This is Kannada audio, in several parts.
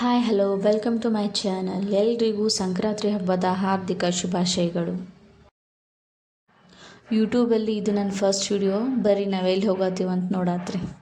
Hi hello welcome to my channel ಎಲ್ರಿಗೂ ಸಂಕ್ರಾಂತಿ ಹಬ್ಬದ ಹಾರ್ದಿಕ ಶುಭಾಶಯಗಳು. ಯೂಟ್ಯೂಬಲ್ಲಿ ಇದು ನನ್ನ ಫಸ್ಟ್ ವಿಡಿಯೋ ಬರೀ ನಾವೆಲ್ಲಿ ಹೋಗತ್ತೀವಿ ಅಂತ ನೋಡತ್ರಿ.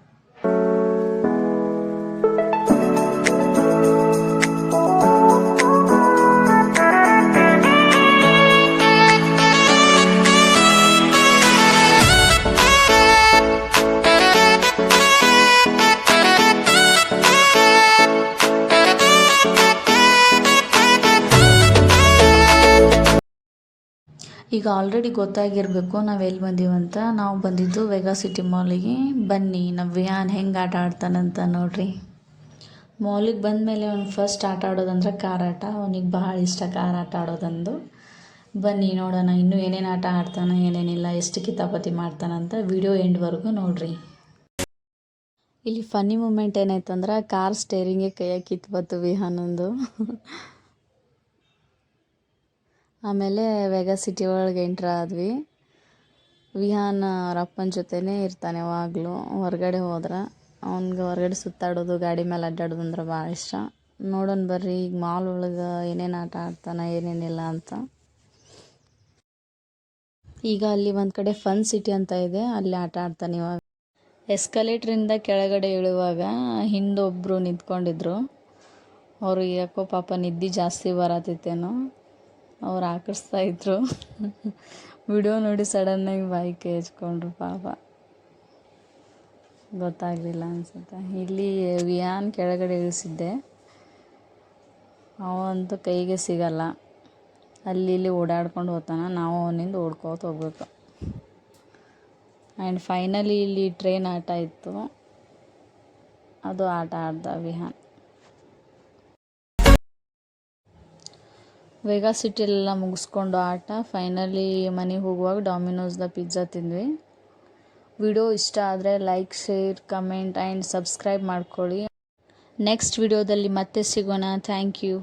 ಈಗ ಆಲ್ರೆಡಿ ಗೊತ್ತಾಗಿರಬೇಕು ನಾವು ಎಲ್ಲಿ ಬಂದೀವಂತ ನಾವು ಬಂದಿದ್ದು ವೆಗಾ ಸಿಟಿ ಮಾಲಿಗೆ ಬನ್ನಿ ನಮ್ಮ ವಿಹಾನ್ ಹೆಂಗೆ ಆಟ ಆಡ್ತಾನಂತ ನೋಡ್ರಿ. ಮಾಲಿಗೆ ಬಂದಮೇಲೆ ಅವ್ನು ಫಸ್ಟ್ ಆಟ ಆಡೋದಂದ್ರೆ ಕಾರ್ ಆಟ ಅವನಿಗೆ ಭಾಳ ಇಷ್ಟ ಕಾರ್ ಆಟ ಆಡೋದಂದು. ಬನ್ನಿ ನೋಡೋಣ, ಇನ್ನೂ ಏನೇನು ಆಟ ಆಡ್ತಾನೆ, ಏನೇನಿಲ್ಲ, ಎಷ್ಟು ಕಿತಾಪತಿ ಮಾಡ್ತಾನಂತ ವಿಡಿಯೋ ಎಂಡ್ವರೆಗೂ ನೋಡ್ರಿ. ಇಲ್ಲಿ ಫನ್ನಿ ಮೂಮೆಂಟ್ ಏನಾಯ್ತು ಅಂದ್ರೆ ಕಾರ್ ಸ್ಟೇರಿಂಗೇ ಕೈಯಾಗಿ ಕಿತ್ತು ಬಂತು ವಿಹಾನಂದು. ಆಮೇಲೆ ವೆಗಾ ಸಿಟಿ ಒಳಗೆ ಎಂಟ್ರ್ ಆದ್ವಿ. ವಿಹಾನ್ ಅವ್ರ ಅಪ್ಪನ ಜೊತೆನೇ ಇರ್ತಾನೆ ಯಾವಾಗಲೂ. ಹೊರಗಡೆ ಹೋದ್ರೆ. ಅವ್ನಿಗೆ ಹೊರಗಡೆ ಸುತ್ತಾಡೋದು, ಗಾಡಿ ಮೇಲೆ ಅಡ್ಡಾಡೋದು ಅಂದ್ರೆ ಭಾಳ ಇಷ್ಟ. ನೋಡೋಣ ಬರ್ರಿ, ಈಗ ಮಾಲ್ ಒಳಗೆ ಏನೇನು ಆಟ ಆಡ್ತಾನೆ, ಏನೇನಿಲ್ಲ ಅಂತ. ಈಗ ಅಲ್ಲಿ ಒಂದು ಕಡೆ ಫನ್ ಸಿಟಿ ಅಂತ ಇದೆ. ಅಲ್ಲಿ ಆಟ ಆಡ್ತಾನೆ ಇವಾಗ. ಎಸ್ಕಲೇಟ್ರಿಂದ ಕೆಳಗಡೆ ಇಳುವಾಗ ಹಿಂದೊಬ್ಬರು ನಿಂತ್ಕೊಂಡಿದ್ರು. ಅವ್ರಿಗೆ ಯಾಕೋ ಪಾಪ ನಿದ್ದೆ ಜಾಸ್ತಿ ಬರತ್ತಿತ್ತೇನೋ ಅವ್ರು ಆಕರ್ಸ್ತಾ ಇದ್ರು. ವಿಡಿಯೋ ನೋಡಿ ಸಡನ್ನಾಗಿ ಬಾಯಿ ಕೈ ಹಚ್ಕೊಂಡ್ರು ಪಾಪ. ಗೊತ್ತಾಗಲಿಲ್ಲ ಅನ್ಸುತ್ತೆ. ಇಲ್ಲಿ ವಿಯಾನ್ ಕೆಳಗಡೆ ಇಳಿಸಿದ್ದೆ. ಅವಂತೂ ಕೈಗೆ ಸಿಗಲ್ಲ. ಅಲ್ಲಿ ಇಲ್ಲಿ ಓಡಾಡ್ಕೊಂಡು ಹೋಗ್ತಾನೆ. ನಾವು ಅವನಿಂದ ಓಡ್ಕೋತ ಹೋಗ್ಬೇಕು. ಆ್ಯಂಡ್ ಫೈನಲಿ ಇಲ್ಲಿ ಟ್ರೈನ್ ಆಟ ಇತ್ತು. ಅದು ಆಟ ಆಡ್ದ ವಿಹಾನ್. ವೆಗಾ ಸಿಟಿಲೆಲ್ಲ ಮುಗಿಸ್ಕೊಂಡು ಆಟ. ಫೈನಲಿ ಮನೆಗೆ ಹೋಗುವಾಗ ಡಾಮಿನೋಸ್ದ ಪಿಜ್ಜಾ ತಿಂದ್ವಿ. ವಿಡಿಯೋ ಇಷ್ಟ ಆದರೆ like share comment and subscribe ಮಾಡ್ಕೊಳ್ಳಿ. ನೆಕ್ಸ್ಟ್ ವಿಡಿಯೋದಲ್ಲಿ ಮತ್ತೆ ಸಿಗೋಣ. Thank you